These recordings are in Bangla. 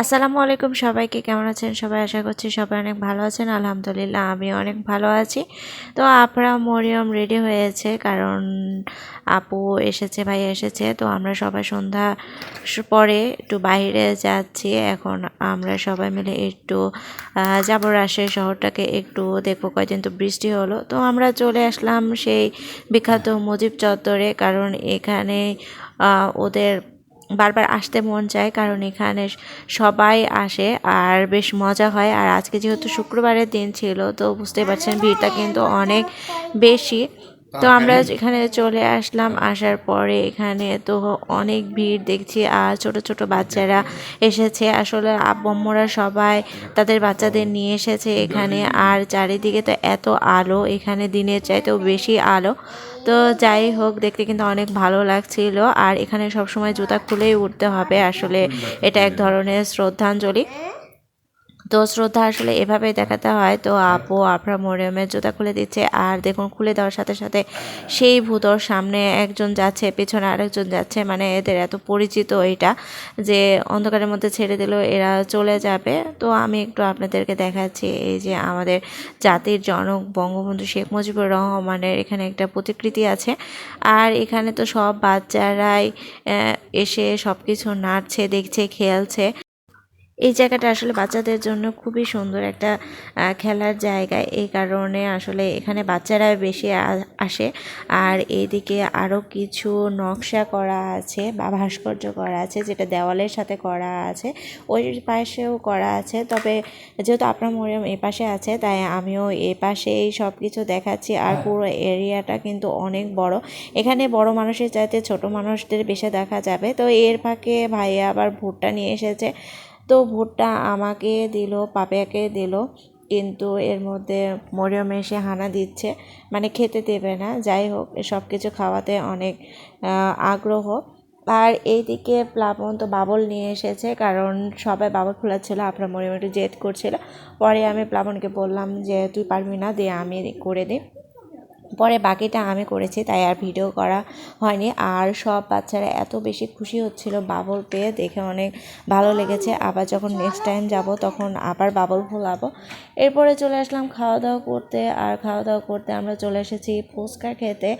আসসালামু আলাইকুম সবাইকে, কেমন আছেন সবাই? আশা করছি সবাই অনেক ভালো আছেন। আলহামদুলিল্লাহ আমি অনেক ভালো আছি। তো আপনারা মরিয়ম রেডি হয়েছে, কারণ আপু এসেছে, ভাই এসেছে। তো আমরা সবাই সন্ধ্যা পরে একটু বাইরে যাচ্ছি। এখন আমরা সবাই মিলে একটু যাব রাজশাহী শহরটাকে একটু দেখব। কয়দিন তো বৃষ্টি হলো। তো আমরা চলে আসলাম সেই বিখ্যাত মুজিব চত্বরে, কারণ এখানে ওদের বারবার আসতে মন চায়, কারণ এখানে সবাই আসে আর বেশ মজা হয়। আর আজকে যেহেতু শুক্রবারের দিন ছিল, তো বুঝতে পারছেন, ভিড়টা কিন্তু অনেক বেশি। তো আমরা এখানে চলে আসলাম আসার পরে এখানে তো অনেক ভিড় দেখছি আর ছোট ছোট বাচ্চারা এসেছে। আসলে আব্বম্মরা সবাই তাদের বাচ্চাদের নিয়ে এসেছে এখানে আর চারিদিকে তো এত আলো এখানে দিনের চাইতেও বেশি আলো। তো যাই হোক দেখতে কিন্তু অনেক ভালো লাগছিল আর এখানে সবসময় জুতা খুলেই উঠতে হবে। আসলে এটা এক ধরনের শ্রদ্ধাঞ্জলি। তো শ্রদ্ধা আসলে এভাবেই দেখাতে হয়। তো আপু আপনার মরিয়মের জুতা খুলে দিচ্ছে। আর দেখুন, খুলে দেওয়ার সাথে সাথে সেই ভূতর সামনে একজন যাচ্ছে, পেছনে আরেকজন যাচ্ছে। মানে এদের এত পরিচিত এটা যে অন্ধকারের মধ্যে ছেড়ে দিলেও এরা চলে যাবে। তো আমি একটু আপনাদেরকে দেখাচ্ছি, এই যে আমাদের জাতির জনক বঙ্গবন্ধু শেখ মুজিবুর রহমানের এখানে একটা প্রতিকৃতি আছে। আর এখানে তো সব বাচ্চারাই এসে সব কিছু নাচছে দেখছে, খেলছে। এই জায়গাটা আসলে বাচ্চাদের জন্য খুবই সুন্দর একটা খেলার জায়গা। এই কারণে আসলে এখানে বাচ্চারা বেশি আসে। আর এদিকে আরও কিছু নকশা করা আছে বা ভাস্কর্য করা আছে যেটা দেওয়ালের সাথে করা আছে। ওই পাশেও করা আছে। তবে যেহেতু আপনার মরিয়ম এ পাশে আছে তাই আমিও এ পাশেই সব কিছু দেখাচ্ছি। আর পুরো এরিয়াটা কিন্তু অনেক বড়। এখানে বড় মানুষের চাইতে ছোট মানুষদের বেশি দেখা যাবে। তো এর ফাঁকে ভাইয়া আবার ভুট্টা নিয়ে এসেছে। তো ভুট্টা আমাকে দিল, পাপিয়াকে দিল, কিন্তু এর মধ্যে মরিয়ম এসে হানা দিচ্ছে। মানে খেতে দেবে না। যাই হোক সব কিছু খাওয়াতে অনেক আগ্রহ। আর এইদিকে প্লাবন তো বাবল নিয়ে এসেছে, কারণ সবাই বাবল খোলাচ্ছিল আপনার মরিয়ম একটু জেদ করছিল। পরে আমি প্লাবনকে বললাম যে, তুই পারবি না, দে, আমি করে দিই। পরে বাকিটা আমি করেছি, তাই আর ভিডিও করা হয়নি। আর সব বাচ্চারা এত বেশি খুশি হচ্ছিল বাবল পেয়ে, দেখে অনেক ভালো লেগেছে। আবার যখন নেক্সট টাইম যাব, তখন আবার বাবল ফোলাবো এরপরে চলে আসলাম খাওয়া দাওয়া করতে। আর খাওয়া দাওয়া করতে আমরা চলে এসেছি ফুচকা খেতে।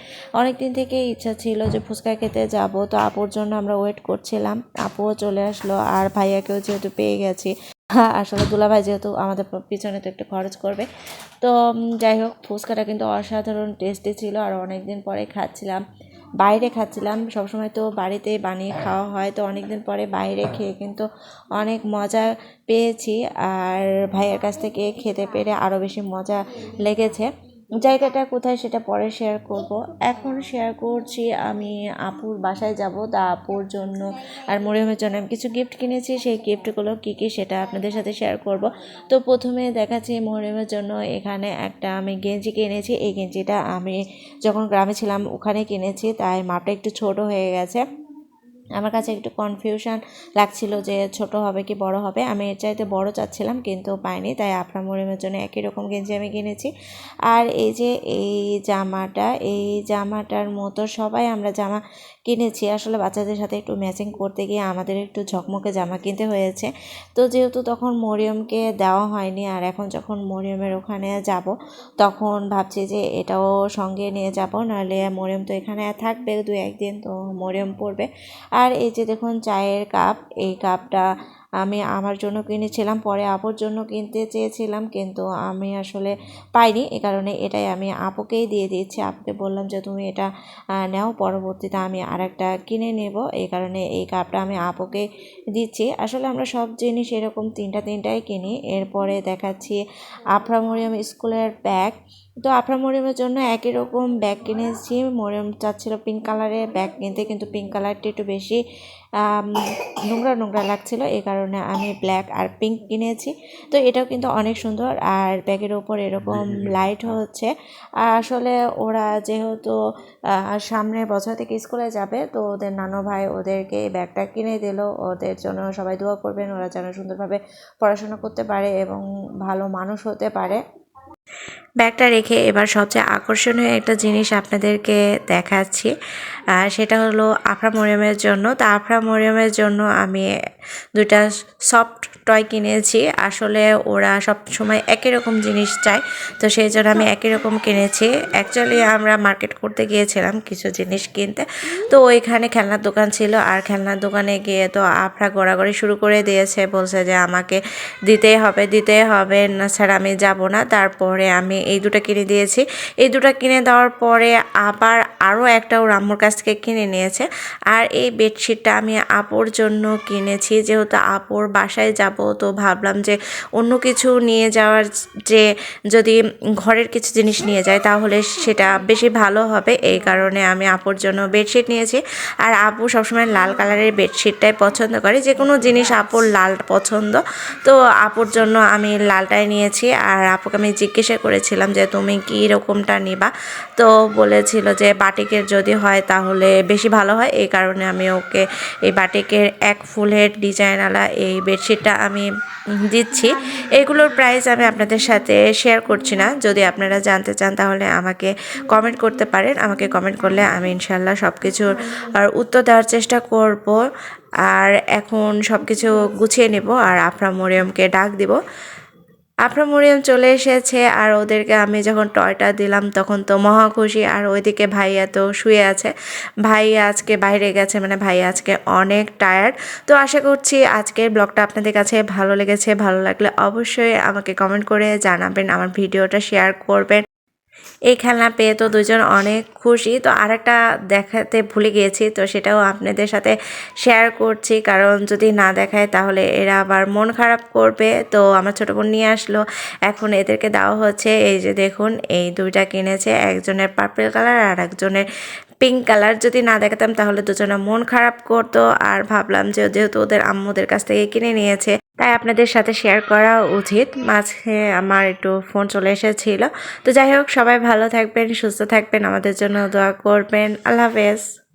অনেক দিন থেকে ইচ্ছা ছিল যে ফুচকা খেতে যাব, তো আপুর জন্য আমরা ওয়েট করছিলাম। আপুও চলে আসলো, আর ভাইয়াকেও যেহেতু পেয়ে গেছি। আসলে দুলাভাই যেহেতু আমাদের পিছনে তো একটু খরচ করবে। তো যাই হোক, ফুচকাটা কিন্তু অসাধারণ টেস্টি ছিল আর অনেক দিন পরে খাচ্ছিলাম। বাইরে খাচ্ছিলাম। সবসময় তো বাড়িতে বানিয়ে খাওয়া হয়, তো অনেক দিন পরে বাইরে খেয়ে কিন্তু অনেক মজা পেয়েছি। আর ভাইয়ের কাছ থেকে খেতে পেরে আরও বেশি মজা লেগেছে। জায়গাটা কোথায় সেটা পরে শেয়ার করব। এখন শেয়ার করছি আমি আপুর বাসায় যাব। তা আপুর জন্য আর মরিয়মের জন্য আমি কিছু গিফট কিনেছি। সেই গিফটগুলো কী কী সেটা আপনাদের সাথে শেয়ার করব। তো প্রথমে দেখাচ্ছি মরিয়মের জন্য এখানে একটা আমি গেঞ্জি কিনেছি। এই গেঞ্জিটা আমি যখন গ্রামে ছিলাম ওখানে কিনেছি। তাই মাপটা একটু ছোট হয়ে গেছে। আমার কাছে একটু কনফিউশন লাগছিল যে ছোট হবে কি বড় হবে। আমি এর চাইতে বড় চাচ্ছিলাম কিন্তু পাইনি, তাই আপনার মরিমের জন্য একই রকম গেঞ্জি আমি কিনেছি। আর এই যে এই জামাটা, এই জামাটার মতো সবাই আমরা জামা কিনেছি। আসলে বাচ্চাদের সাথে একটু ম্যাচিং করতে গিয়ে আমাদের একটু ঝকমকে জামা কিনতে হয়েছে। তো যেহেতু তখন মরিয়মকে দেওয়া হয়নি আর এখন যখন মরিয়মের ওখানে যাব, তখন ভাবছি যে এটাও সঙ্গে নিয়ে যাব। নাহলে মরিয়ম তো এখানে থাকবে দু একদিন, তো মরিয়ম পড়বে আর এই যে দেখুন, চায়ের কাপ এই কাপটা আমি আমার জন্য কিনেছিলাম, পরে আপুর জন্য কিনতে চেয়েছিলাম, কিন্তু আমি আসলে পাইনি। এ কারণে এটাই আমি আপুকেই দিয়ে দিয়েছি। আপুকে বললাম যে, তুমি এটা নাও, পরবর্তীতে আমি আরেকটা কিনে নেব। এই কারণে এই কাপটা আমি আপুকে দিচ্ছি। আসলে আমরা সব জিনিস এরকম তিনটা, তিনটাই কিনি। এরপরে দেখাচ্ছি আফরা মরিয়ম স্কুলের ব্যাগ। তো আফরা মরিয়মের জন্য একই রকম ব্যাগ কিনেছি। মরিয়ম চাচ্ছিল পিঙ্ক কালারের ব্যাগ কিনতে কিন্তু পিঙ্ক কালারটি একটু বেশি নোংরা নোংরা লাগছিল। এই কারণে আমি ব্ল্যাক আর পিঙ্ক কিনেছি। তো এটাও কিন্তু অনেক সুন্দর আর ব্যাগের ওপর এরকম লাইট হচ্ছে। আর আসলে ওরা যেহেতু আহ, সামনের বছর থেকে স্কুলে যাবে তো ওদের নানু ভাই ওদেরকে এই ব্যাগটা কিনে দিল। ওদের জন্য সবাই দোয়া করবেন ওরা যেন সুন্দরভাবে পড়াশোনা করতে পারে এবং ভালো মানুষ হতে পারে। ব্যাগটা রেখে এবার সবচেয়ে আকর্ষণীয় একটা জিনিস আপনাদেরকে দেখাচ্ছি। সেটা হলো আফরা মরিয়মের জন্য। তো আফরা মরিয়মের জন্য আমি দুইটা সফট টয় কিনেছি। আসলে ওরা সব সময় একই রকম জিনিস চায়। তো সেই জন্য আমি একই রকম কিনেছি। অ্যাকচুয়ালি আমরা মার্কেট করতে গিয়েছিলাম কিছু জিনিস কিনতে। তো ওইখানে খেলনার দোকান ছিল। আর খেলনার দোকানে গিয়ে তো আফরা গড়াগড়ি শুরু করে দিয়েছে। বলছে যে আমাকে দিতেই হবে দিতেই হবে। না ছাড়া আমি যাব না। তারপরে আমি এই দুটো কিনে দিয়েছি। এই দুটো কিনে দেওয়ার পরে আবার আরও একটা ওর আম্মুর কাছ থেকে কিনে নিয়েছে। আর এই বেডশিটটা আমি আপুর জন্য কিনেছি। যেহেতু আপুর বাসায় যাব, তো ভাবলাম যে অন্য কিছু নিয়ে যাওয়ার যে যদি ঘরের কিছু জিনিস নিয়ে যায় তাহলে সেটা বেশি ভালো হবে। এই কারণে আমি আপুর জন্য বেডশিট নিয়েছি। আর আপু সবসময় লাল কালারের বেডশিটটাই পছন্দ করে। যে কোনো জিনিস আপুর লাল পছন্দ। তো আপুর জন্য আমি লালটাই নিয়েছি। আর আপুকে আমি জিজ্ঞাসা করেছিলাম যে তুমি কী রকমটা নিবা। তো বলেছিল যে বাটিকের যদি হয় তাহলে বেশি ভালো হয়। এই কারণে আমি ওকে এই বাটিকের এক ফুলের ডিজাইনওয়ালা এই বেডশিটটা আমি দিচ্ছি। এগুলোর প্রাইস আমি আপনাদের সাথে শেয়ার করছি না। যদি আপনারা জানতে চান তাহলে আমাকে কমেন্ট করতে পারেন। আমাকে কমেন্ট করলে আমি ইনশাল্লাহ সব কিছুর উত্তর দেওয়ার চেষ্টা করব। আর এখন সব কিছু গুছিয়ে নেব আর আফরা মরিয়মকে ডাক দিব। আফরা মরিয়ম চলে এসেছে আর ওদেরকে আমি যখন টয়টা দিলাম তখন তো মহা খুশি। আর ওইদিকে ভাইয়া তো শুয়ে আছে। ভাই আজকে বাইরে গেছে মানে ভাই আজকে অনেক টায়ার্ড তো আশা করছি আজকের ব্লগটা আপনাদের কাছে ভালো লেগেছে, ভালো লাগলে অবশ্যই আমাকে কমেন্ট করে জানাবেন, আমার ভিডিওটা শেয়ার করবেন। এই খেলনা পেয়ে তো দুজন অনেক খুশি। তো আরেকটা দেখাতে ভুলে গিয়েছি, তো সেটাও আপনাদের সাথে শেয়ার করছি। কারণ যদি না দেখায় তাহলে এরা আবার মন খারাপ করবে। তো আমার ছোটো বোন নিয়ে আসলো। এখন এদেরকে দেওয়া হচ্ছে, এই যে দেখুন, এই দুইটা কিনেছে। একজনের পার্পল কালার আর একজনের পিঙ্ক কালার যদি না দেখাতাম তাহলে দুজনে মন খারাপ করতো। আর ভাবলাম যে যেহেতু ওদের আম্মুদের কাছ থেকে কিনে নিয়েছে তাই আপনাদের সাথে শেয়ার করা উচিত। মাঝে আমার একটু ফোন চলে এসেছিল। তো যাই হোক, সবাই ভালো থাকবেন, সুস্থ থাকবেন। আমাদের জন্য দোয়া করবেন। আল্লাহ হাফেজ।